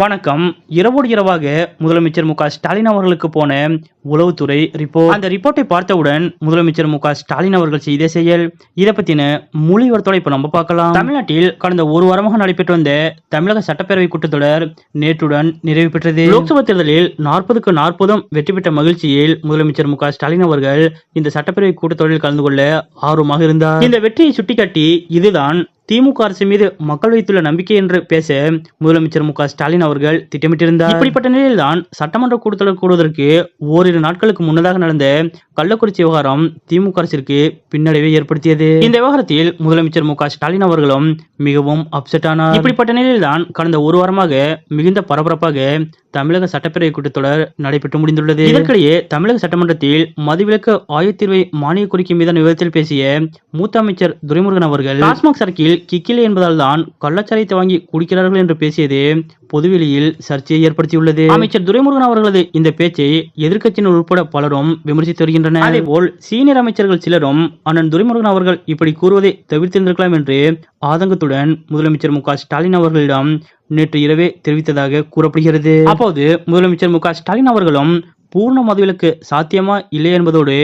வணக்கம். இரவோடு இரவாக முதலமைச்சர் மு ஸ்டாலின் அவர்களுக்கு போன உளவுத்துறை ரிப்போர்ட் அந்த ரிப்போர்ட்டை பார்த்தவுடன் முதலமைச்சர் மு ஸ்டாலின் அவர்கள் செய்த செயல். இதை பத்தின முழு விவரத்தோட இப்ப நம்ம பார்க்கலாம். தமிழ்நாட்டில் கடந்த ஒரு வாரமாக நடைபெற்று வந்த தமிழக சட்டப்பேரவை கூட்டத்தொடர் நேற்றுடன் நிறைவு பெற்றது. லோக்சபா தேர்தலில் நாற்பதுக்கு நாற்பதும் வெற்றி பெற்ற மகிழ்ச்சியில் முதலமைச்சர் மு ஸ்டாலின் அவர்கள் இந்த சட்டப்பேரவை கூட்டத்தொடரில் கலந்து கொள்ள ஆர்வமாக இருந்தார். இந்த வெற்றியை சுட்டிக்காட்டி இதுதான் திமுக அரசு மீது மக்கள் வைத்துள்ள நம்பிக்கை என்று பேச முதலமைச்சர் மு ஸ்டாலின் அவர்கள் திட்டமிட்டிருந்தார். இப்படிப்பட்ட நிலையில்தான் சட்டமன்ற கூட்டத்தொடர் கூடுவதற்கு ஓரிரு நாட்களுக்கு முன்னதாக நடந்த கள்ளக்குறிச்சி விவகாரம் திமுக அரசிற்கு பின்னடைவை ஏற்படுத்தியது. இந்த விவகாரத்தில் முதலமைச்சர் மு ஸ்டாலின் அவர்களும் மிகவும் அப்செட் ஆனார். இப்படிப்பட்ட நிலையில்தான் கடந்த ஒரு வாரமாக மிகுந்த பரபரப்பாக தமிழக சட்டப்பேரவை கூட்டத்தொடர் நடைபெற்று முடிந்துள்ளது. இதற்கிடையே தமிழக சட்டமன்றத்தில் மதுவிலக்கு ஆயத்தீர்வை மானிய கோரிக்கை மீதான விவாதத்தில் பேசிய மூத்த அமைச்சர் துரைமுருகன் அவர்கள் டாஸ்மாக் சரக்கில் கிக்கில் என்பதால் தான் கள்ளச்சாராயத்தை வாங்கி குடிக்கிறார்கள் என்று பேசியது பொதுவெளியில் சர்ச்சையை ஏற்படுத்தியுள்ளது. அமைச்சர் துரைமுருகன் அவர்களது இந்த பேச்சை எதிர்க்கட்சியினர் உட்பட பலரும் விமர்சித்து வருகின்றனர். அதேபோல் சீனியர் அமைச்சர்கள் சிலரும் அண்ணன் துரைமுருகன் அவர்கள் இப்படி கூறுவதை தவிர்த்திருந்திருக்கலாம் என்று ஆதங்கத்துடன் முதலமைச்சர் மு ஸ்டாலின் அவர்களிடம் நேற்று இரவே தெரிவித்ததாக கூறப்படுகிறது. அப்போது முதலமைச்சர் மு ஸ்டாலின் அவர்களும் பூர்ண மதுவிலக்கு சாத்தியமா இல்லை என்பதோடு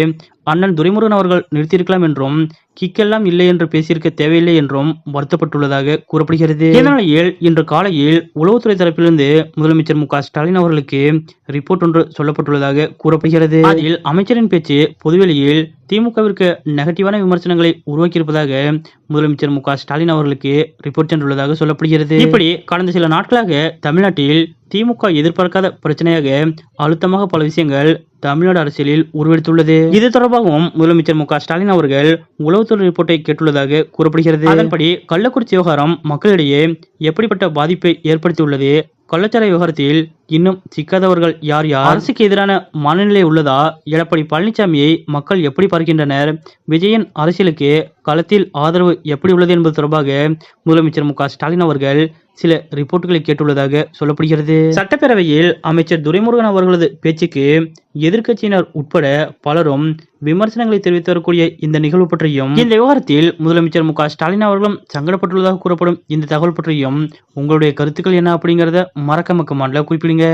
அண்ணன் துரைமுருகன் அவர்கள் நிறுத்தியிருக்கலாம் என்றும் கிக்கெல்லாம் இல்லை என்று பேசியிருக்க தேவையில்லை என்றும் வருத்தப்பட்டுள்ளதாக கூறப்படுகிறது. இதனாலேயே இன்று காலையில் உளவுத்துறை தரப்பிலிருந்து முதலமைச்சர் மு ஸ்டாலின் அவர்களுக்கு ரிப்போர்ட் ஒன்று சொல்லப்பட்டுள்ளதாக கூறப்படுகிறது. அதில் அமைச்சரின் பேச்சு பொதுவெளியில் திமுகவிற்கு நெகட்டிவான விமர்சனங்களை உருவாக்கியிருப்பதாக முதலமைச்சர் மு ஸ்டாலின் அவர்களுக்கு ரிப்போர்ட் சென்றுள்ளதாக சொல்லப்படுகிறது. இப்படி கடந்த சில நாட்களாக தமிழ்நாட்டில் திமுக எதிர்பார்க்காத பிரச்சனையாக அழுத்தமாக பல விஷயங்கள் தமிழ்நாடு அரசியலில் உருவெடுத்துள்ளது. இது தொடர்பாகவும் முதலமைச்சர் மு ஸ்டாலின் அவர்கள் உளவுத்துறை ரிப்போர்ட்டை கேட்டுள்ளதாக கூறப்படுகிறது. அதன்படி கள்ளக்குறிச்சி விவகாரம் மக்களிடையே எப்படிப்பட்ட பாதிப்பை ஏற்படுத்தியுள்ளது கள்ளச்சாராய விவகாரத்தில் இன்னும் சிக்காதவர்கள் யார் யார்? அரசுக்கு எதிரான மனநிலை உள்ளதா? எடப்பாடி பழனிசாமியை மக்கள் எப்படி பார்க்கின்றனர்? விஜயன் அரசியலுக்கு களத்தில் ஆதரவு எப்படி உள்ளது என்பது தொடர்பாக முதலமைச்சர் மு ஸ்டாலின் அவர்கள் சில ரிப்போர்ட்டுகளை கேட்டுள்ளதாக சொல்லப்படுகிறது. சட்டப்பேரவையில் அமைச்சர் துரைமுருகன் அவர்களது பேச்சுக்கு எதிர்க்கட்சியினர் உட்பட பலரும் விமர்சனங்களை தெரிவித்து வரக்கூடிய இந்த நிகழ்வு பற்றியும் இந்த விவகாரத்தில் முதலமைச்சர் மு ஸ்டாலின் அவர்களும் சங்கடப்பட்டுள்ளதாக கூறப்படும் இந்த தகவல் பற்றியும் உங்களுடைய கருத்துக்கள் என்ன அப்படிங்கறத மறக்காம கமெண்ட்ல குறிப்பிடுங்க.